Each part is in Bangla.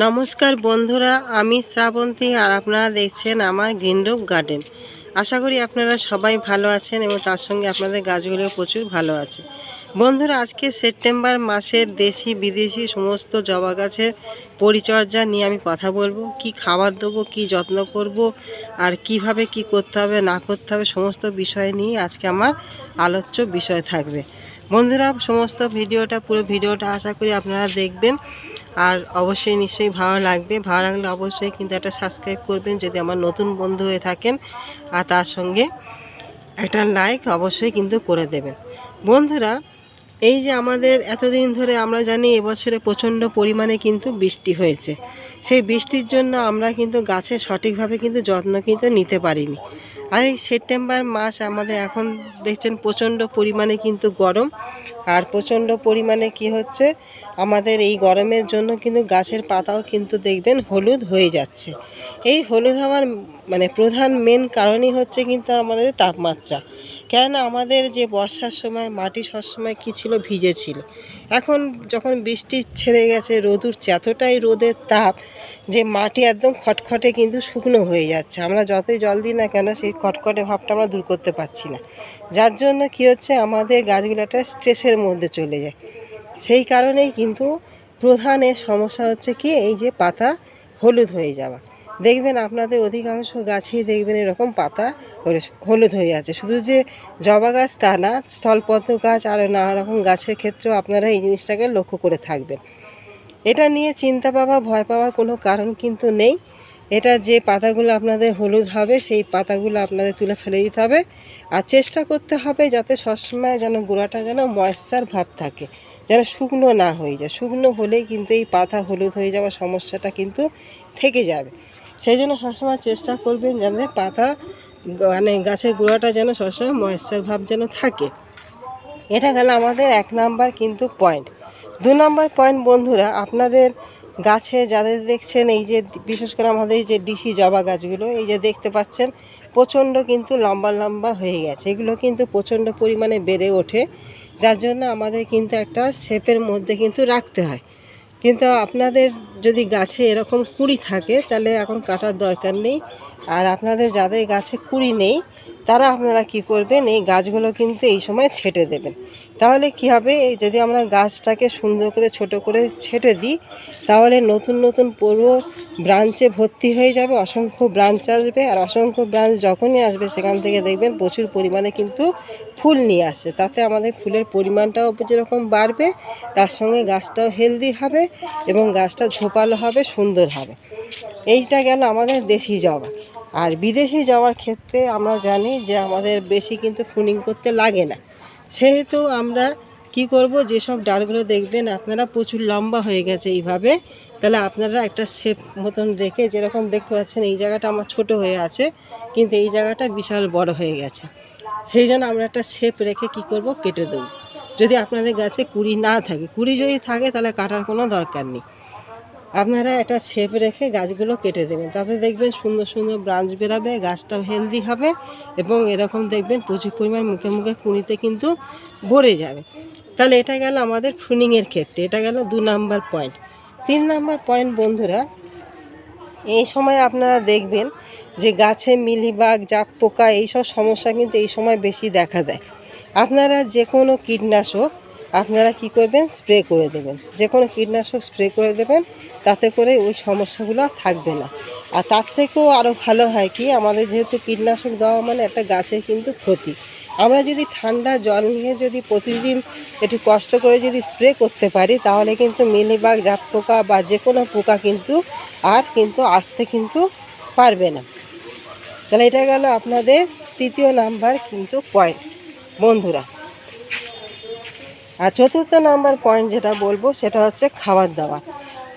নমস্কার বন্ধুরা, আমি শ্রাবন্তী আর আপনারা দেখছেন আমার গ্রিনরোপ গার্ডেন। আশা করি আপনারা সবাই ভালো আছেন এবং তার সঙ্গে আপনাদের গাছগুলো প্রচুর ভালো আছে। বন্ধুরা, আজকে সেপ্টেম্বর মাসের দেশি বিদেশি সমস্ত জবা গাছের পরিচর্যা নিয়ে আমি কথা বলব। কি খাবার দেবো, কি যত্ন করব, আর কীভাবে কি করতে হবে, না করতে হবে, সমস্ত বিষয় নিয়ে আজকে আমার আলোচ্য বিষয় থাকবে। বন্ধুরা, সমস্ত ভিডিওটা, পুরো ভিডিওটা আশা করি আপনারা দেখবেন। আর অবশ্যই নিশ্চয়ই ভালো লাগবে। ভালো লাগলে অবশ্যই কিন্তু একটা সাবস্ক্রাইব করবেন যদি আমার নতুন বন্ধু হয়ে থাকেন। আর তার সঙ্গে একটা লাইক অবশ্যই কিন্তু করে দেবেন। বন্ধুরা, এই যে আমাদের এতদিন ধরে আমরা জানি এবছরে প্রচণ্ড পরিমাণে কিন্তু বৃষ্টি হয়েছে। সেই বৃষ্টির জন্য আমরা কিন্তু গাছের সঠিকভাবে কিন্তু যত্ন কিন্তু নিতে পারিনি। আর এই সেপ্টেম্বর মাস আমাদের এখন দেখছেন প্রচণ্ড পরিমাণে কিন্তু গরম। আর প্রচণ্ড পরিমাণে কি হচ্ছে? আমাদের এই গরমের জন্য কিন্তু গাছের পাতাও কিন্তু দেখবেন হলুদ হয়ে যাচ্ছে। এই হলুদ হওয়ার মানে প্রধান মেন কারণই হচ্ছে কিন্তু আমাদের তাপমাত্রা। কেননা আমাদের যে বর্ষার সময়, মাটি সবসময় কী ছিল? ভিজে ছিল। এখন যখন বৃষ্টি ছেড়ে গেছে, রোদুর এতটাই রোদের তাপ যে মাটি একদম খটখটে কিন্তু শুকনো হয়ে যাচ্ছে। আমরা যতই জল দিই না কেন, সেই খটখটে ভাবটা আমরা দূর করতে পারছি না। যার জন্য কি হচ্ছে? আমাদের গাছগুলো একটা স্ট্রেসের মধ্যে চলে যায়। সেই কারণেই কিন্তু প্রধান এর সমস্যা হচ্ছে কি? এই যে পাতা হলুদ হয়ে যাওয়া। দেখবেন আপনাদের অধিকাংশ গাছেই দেখবেন এরকম পাতা হলুদ হয়ে আছে। শুধু যে জবা গাছ তা না, স্থলপদ্ম গাছ আর নানা রকম গাছের ক্ষেত্রেও আপনারা এই জিনিসটাকে লক্ষ্য করে থাকবেন। এটা নিয়ে চিন্তা পাওয়া, ভয় পাওয়ার কোনো কারণ কিন্তু নেই। এটা যে পাতাগুলো আপনাদের হলুদ হবে, সেই পাতাগুলো আপনাদের তুলে ফেলে দিতে হবে। আর চেষ্টা করতে হবে যাতে সবসময় যেন গোড়াটা যেন ময়েশ্চার ভাব থাকে, যেন শুকনো না হয়ে যায়। শুকনো হলেই কিন্তু এই পাতা হলুদ হয়ে যাওয়ার সমস্যাটা কিন্তু থেকে যাবে। সেই জন্য সবসময় চেষ্টা করবেন যেন পাতা মানে গাছের গোড়াটা যেন সবসময় ময়েশ্চার ভাব যেন থাকে। এটা গেল আমাদের এক নাম্বার কিন্তু পয়েন্ট দু নাম্বার পয়েন্ট বন্ধুরা, আপনাদের গাছে যাদের দেখছেন, এই যে বিশেষ করে আমাদের এই যে ডিসি জবা গাছগুলো, এই যে দেখতে পাচ্ছেন, প্রচণ্ড কিন্তু লম্বা লম্বা হয়ে গেছে। এগুলো কিন্তু প্রচণ্ড পরিমাণে বেড়ে ওঠে। যার জন্য আমাদের কিন্তু একটা শেপের মধ্যে কিন্তু রাখতে হয়। কিন্তু আপনাদের যদি গাছে এরকম কুড়ি থাকে, তাহলে এখন কাটার দরকার নেই। আর আপনাদের যাদের গাছে কুড়ি নেই তারা আপনারা কি করবেন? এই গাছগুলো কিন্তু এই সময় ছেটে দেবেন। তাহলে কি হবে? যদি আমরা গাছটাকে সুন্দর করে, ছোট করে ছেটে দিই, তাহলে নতুন নতুন পুরো ব্রাঞ্চে ভর্তি হয়ে যাবে। অসংখ্য ব্রাঞ্চ আসবে আর অসংখ্য ব্রাঞ্চ যখনই আসবে, সেখান থেকে দেখবেন প্রচুর পরিমাণে কিন্তু ফুল নিয়ে আসছে। তাতে আমাদের ফুলের পরিমাণটাও যেরকম বাড়বে, তার সঙ্গে গাছটাও হেলদি হবে এবং গাছটা ঝোপালো হবে, সুন্দর হবে। এইটা গেল আমাদের দেশি জবা। আর বিদেশি যাওয়ার ক্ষেত্রে আমরা জানি যে আমাদের বেশি কিন্তু প্রুনিং করতে লাগে না। সেহেতু আমরা কি করব, যেসব ডালগুলো দেখবেন আপনারা প্রচুর লম্বা হয়ে গেছে এইভাবে, তাহলে আপনারা একটা শেপ মতন রেখে যেরকম দেখতে পাচ্ছেন এই জায়গাটা আমার ছোট হয়ে আছে, কিন্তু এই জায়গাটা বিশাল বড় হয়ে গেছে। সেই জন্য আমরা একটা শেপ রেখে কি করব, কেটে দেবো। যদি আপনাদের গাছে কুড়ি না থাকে, কুড়ি যদি থাকে তাহলে কাটার কোনো দরকার নেই। আপনারা একটা শেপ রেখে গাছগুলো কেটে দেবেন। তাতে দেখবেন সুন্দর সুন্দর ব্রাঞ্চ বেরাবে গাছটাও হেলদি হবে এবং এরকম দেখবেন প্রচুর পরিমাণ মুখে মুখে কুড়িতে কিন্তু ভরে যাবে। তাহলে এটা গেল আমাদের প্রুনিংয়ের ক্ষেত্রে, এটা গেল দু নাম্বার পয়েন্ট তিন নাম্বার পয়েন্ট বন্ধুরা, এই সময় আপনারা দেখবেন যে গাছে মিলিবাগ জাপ পোকা এইসব সমস্যা কিন্তু এই সময় বেশি দেখা দেয়। আপনারা যে কোনো কীটনাশক আপনারা কি করবেন? স্প্রে করে দেবেন। যে কোনো কীটনাশক স্প্রে করে দেবেন, তাতে করে ওই সমস্যাগুলো থাকবে না। আর তার থেকেও আরও ভালো হয় কি, আমাদের যেহেতু কীটনাশক দেওয়া মানে একটা গাছের কিন্তু ক্ষতি। আমরা যদি ঠান্ডা জল নিয়ে যদি প্রতিদিন একটু কষ্ট করে যদি স্প্রে করতে পারি, তাহলে কিন্তু মিলিবাগ জাপ পোকা বা যে কোনো পোকা কিন্তু আর কিন্তু আসতে কিন্তু পারবে না। তাহলে এটা গেল আপনাদের তৃতীয় নাম্বার কিন্তু পয়েন্ট বন্ধুরা। আর চতুর্থ নাম্বার পয়েন্ট যেটা বলব, সেটা হচ্ছে খাবার দাবার।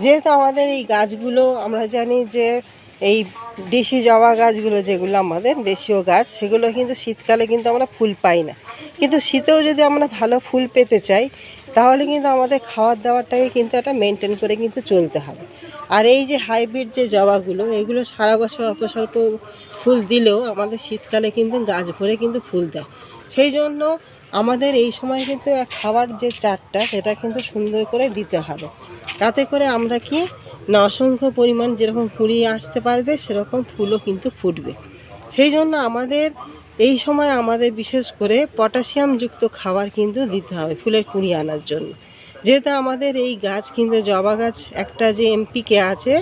যেহেতু আমাদের এই গাছগুলো, আমরা জানি যে এই দেশি জবা গাছগুলো যেগুলো, আমাদের দেশীয় গাছ, সেগুলো কিন্তু শীতকালে কিন্তু আমরা ফুল পাই না। কিন্তু শীতেও যদি আমরা ভালো ফুল পেতে চাই, তাহলে কিন্তু আমাদের খাওয়ার দাওয়ারটাকে কিন্তু একটা মেনটেন করে কিন্তু চলতে হবে। আর এই যে হাইব্রিড যে জবাগুলো, এগুলো সারা বছর অপসল্প ফুল দিলেও আমাদের শীতকালে কিন্তু গাছ ভরে কিন্তু ফুল দেয়। সেই জন্য আমাদের এই সময় কিন্তু এক খাবার যে চারটা সেটা কিন্তু সুন্দর করে দিতে হবে। তাতে করে আমরা কি, না অসংখ্য পরিমাণ যেরকম কুড়ি আসতে পারবে, সেরকম ফুলও কিন্তু ফুটবে। সেই জন্য আমাদের, এই সময় আমাদের বিশেষ করে পটাশিয়ামযুক্ত খাবার কিন্তু দিতে হবে ফুলের কুড়ি আনার জন্য। যেহেতু আমাদের এই গাছ কিন্তু জবা গাছ, একটা যে এমপিকে আছে,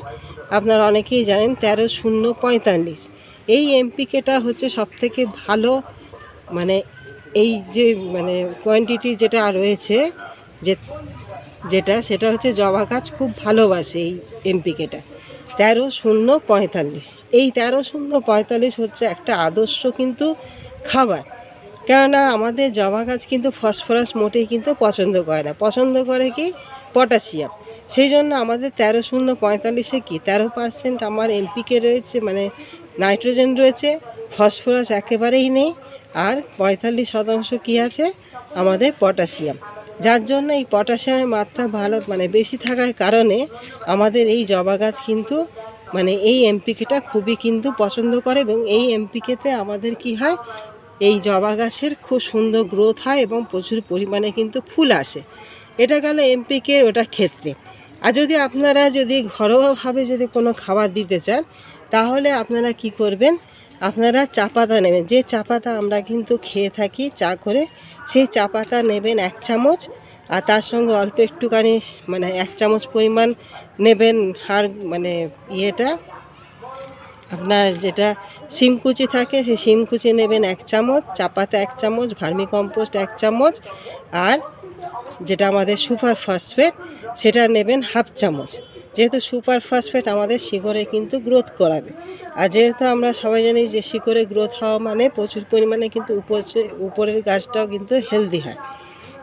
আপনারা অনেকেই জানেন, তেরো শূন্য পঁয়তাল্লিশ। এই এমপিকেটা হচ্ছে সবথেকে ভালো মানে এই যে মানে কোয়ান্টিটি যেটা রয়েছে, যে, যেটা, সেটা হচ্ছে জবা গাছ খুব ভালোবাসে এই এমপিকেটা। তেরো শূন্য পঁয়তাল্লিশ। এই তেরো শূন্য পঁয়তাল্লিশ হচ্ছে একটা আদর্শ কিন্তু খাবার। কেননা আমাদের জবা গাছ কিন্তু ফসফরাস মোটেই কিন্তু পছন্দ করে না। পছন্দ করে কি? পটাশিয়াম। সেই জন্য আমাদের তেরো শূন্য পঁয়তাল্লিশে কি? তেরো পার্সেন্ট আমার এমপিকে রয়েছে মানে নাইট্রোজেন রয়েছে ফসফরাস একেবারেই নেই। আর পঁয়তাল্লিশ শতাংশ কী আছে? আমাদের পটাশিয়াম। যার জন্য এই পটাশিয়ামের মাত্রা ভালো মানে বেশি থাকার কারণে আমাদের এই জবা গাছ কিন্তু মানে এই এমপিকেটা খুবই কিন্তু পছন্দ করে এবং এই এমপিকেতে আমাদের কি হয়? এই জবা গাছের খুব সুন্দর গ্রোথ হয় এবং প্রচুর পরিমাণে কিন্তু ফুল আসে। এটা গেল এমপিকে ওটা ক্ষেত্রে। আর যদি আপনারা যদি ঘরোয়াভাবে যদি কোনো খাবার দিতে চান, তাহলে আপনারা কি করবেন? আপনারা চা পাতা নেবেন। যে চা পাতা আমরা কিন্তু খেয়ে থাকি চা করে, সেই চা পাতা নেবেন এক চামচ আর তার সঙ্গে অল্প একটুখানি মানে এক চামচ পরিমাণ নেবেন হাড় মানে ইয়েটা। আপনার যেটা শিমকুচি থাকে, সেই শিমকুচি নেবেন এক চামচ চা পাতা এক চামচ ভার্মি কম্পোস্ট এক চামচ আর যেটা আমাদের সুপার ফসফেট, সেটা নেবেন হাফ চামচ। যেহেতু সুপার ফসফেট আমাদের শিকড়ে কিন্তু গ্রোথ করাবে। আর যেহেতু আমরা সবাই জানি যে শিকড়ে গ্রোথ হওয়া মানে প্রচুর পরিমাণে কিন্তু উপর উপরের গাছটাও কিন্তু হেলদি হয়।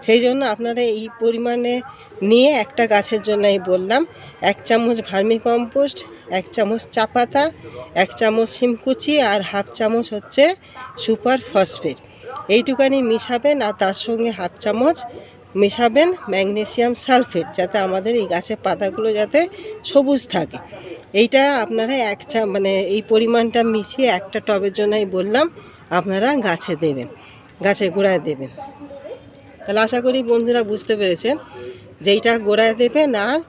সেই জন্য আপনারা এই পরিমাণে নিয়ে একটা গাছের জন্য এই বললাম, এক চামচ ভার্মি কম্পোস্ট এক চামচ চা পাতা, এক চামচ শিমকুচি আর হাফ চামচ হচ্ছে সুপার ফসফেট। এইটুকানি মিশাবেন আর তার সঙ্গে হাফ চামচ মেশাবেন ম্যাগনেসিয়াম সালফেট যাতে আমাদের এই গাছের পাতাগুলো যাতে সবুজ থাকে। এইটা আপনারা এক চা মানে এই পরিমাণটা মিশিয়ে একটা টবের জন্যই বললাম, আপনারা গাছে দেবেন, গাছে গোড়ায় দেবেন। তাহলে আশা করি বন্ধুরা বুঝতে পেরেছেন যে এইটা গোড়ায় দেবেন আর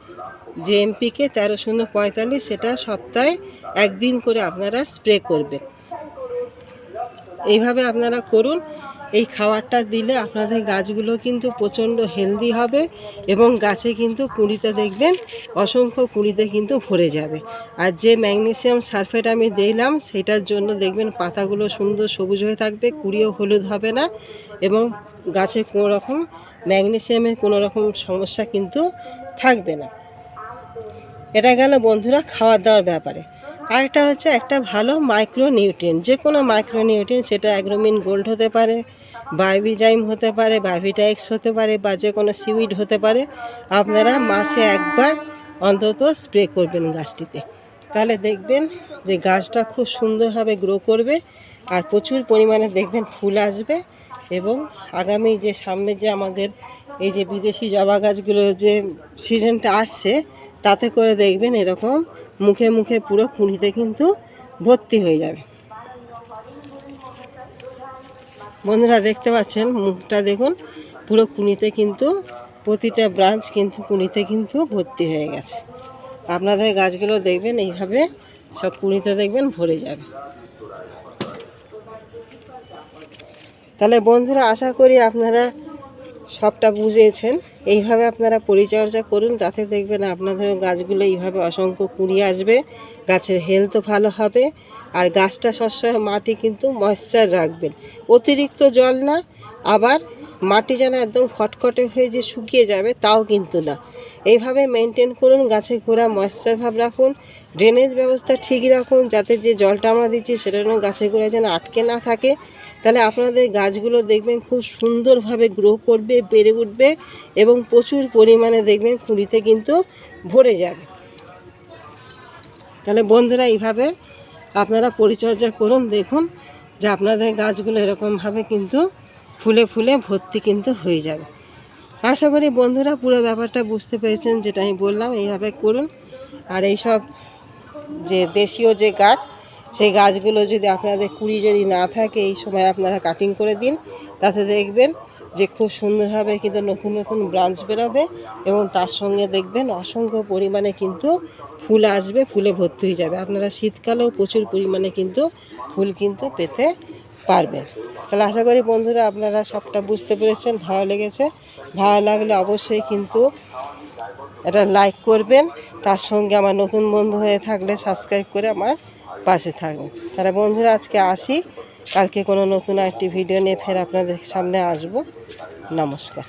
যে এমপিকে তেরো শূন্য পঁয়তাল্লিশ সেটা সপ্তাহে একদিন করে আপনারা স্প্রে করবেন। এইভাবে আপনারা করুন। এই খাবারটা দিলে আপনাদের গাছগুলো কিন্তু প্রচণ্ড হেলদি হবে এবং গাছে কিন্তু কুঁড়িতে দেখবেন অসংখ্য কুঁড়িতে কিন্তু ভরে যাবে। আর যে ম্যাগনেসিয়াম সালফেট আমি দিলাম, সেটার জন্য দেখবেন পাতাগুলো সুন্দর সবুজ হয়ে থাকবে, কুড়িও হলুদ হবে না এবং গাছে কোনো রকম ম্যাগনেসিয়ামের কোনো রকম সমস্যা কিন্তু থাকবে না। এটা গেল বন্ধুরা খাওয়া দাওয়ার ব্যাপারে। আরেকটা হচ্ছে একটা ভালো মাইক্রো নিউট্রিয়েন্ট যে কোনো মাইক্রো নিউট্রিয়েন্ট সেটা অ্যাগ্রোমিন গোল্ড হতে পারে বাইবিজাইম হতে পারে বাইভিটাইক্স হতে পারে বা যে কোনো সিউইড হতে পারে, আপনারা মাসে একবার অন্তত স্প্রে করবেন গাছটিতে। তাহলে দেখবেন যে গাছটা খুব সুন্দরভাবে গ্রো করবে আর প্রচুর পরিমাণে দেখবেন ফুল আসবে এবং আগামী যে সামনে যে আমাদের এই যে বিদেশি জবা গাছগুলো যে সিজনটা আসছে, তাতে করে দেখবেন এরকম মুখে মুখে পুরো কুঁড়িতে কিন্তু ভর্তি হয়ে যাবে। বন্ধুরা দেখতে পাচ্ছেন, মুখটা দেখুন, পুরো কুনিতে কিন্তু প্রতিটা ব্রাঞ্চ কিন্তু কুনিতে কিন্তু ভর্তি হয়ে গেছে। আপনাদের গাছগুলো দেখবেন, এইভাবে সব কুনিতে দেখবেন ভরে যাবে। তাহলে বন্ধুরা, আশা করি আপনারা সবটা বুঝেছেন। এইভাবে আপনারা পরিচর্যা করুন, তাতে দেখবেন আপনাদের গাছগুলো এইভাবে অসংখ্য কুড়ি আসবে। গাছের হেলথও ভালো হবে। আর গাছটা সবসময় মাটি কিন্তু ময়শ্চার রাখবেন। অতিরিক্ত জল না, আবার মাটি যেন একদম খটখটে হয়ে যে শুকিয়ে যাবে তাও কিন্তু না। এইভাবে মেনটেন করুন, গাছে গোড়া ময়শ্চার ভাব রাখুন। ড্রেনেজ ব্যবস্থা ঠিক রাখুন, যাতে যে জলটা আমরা দিচ্ছি সেটা যেন গাছের গোড়ায় যেন আটকে না থাকে। তাহলে আপনাদের গাছগুলো দেখবেন খুব সুন্দরভাবে গ্রো করবে, বেড়ে উঠবে এবং প্রচুর পরিমাণে দেখবেন কুড়িতে কিন্তু ভরে যাবে। তাহলে বন্ধুরা এইভাবে আপনারা পরিচর্যা করুন, দেখুন যে আপনাদের গাছগুলো এরকমভাবে কিন্তু ফুলে ফুলে ভর্তি কিন্তু হয়ে যাবে। আশা করি বন্ধুরা পুরো ব্যাপারটা বুঝতে পেরেছেন যেটা আমি বললাম, এইভাবে করুন। আর এইসব যে দেশীয় যে গাছ সেই গাছগুলো যদি আপনাদের কুড়ি যদি না থাকে, এই সময় আপনারা কাটিং করে দিন। তাতে দেখবেন যে খুব সুন্দরভাবে কিন্তু নতুন নতুন ব্রাঞ্চ বেরোবে এবং তার সঙ্গে দেখবেন অসংখ্য পরিমাণে কিন্তু ফুল আসবে, ফুলে ভর্তি হয়ে যাবে। আপনারা শীতকালেও প্রচুর পরিমাণে কিন্তু ফুল কিন্তু পেতে পারবেন। তাহলে আশা করি বন্ধুরা আপনারা সবটা বুঝতে পেরেছেন, ভালো লেগেছে। ভালো লাগলে অবশ্যই কিন্তু এটা লাইক করবেন। তার সঙ্গে আমার নতুন বন্ধু হয়ে থাকলে সাবস্ক্রাইব করে আমার পাশে থাকুন তারা বন্ধুরা, আজকে আসি। কালকে কোনো নতুন একটি ভিডিও নিয়ে ফের আপনাদের সামনে আসব। নমস্কার।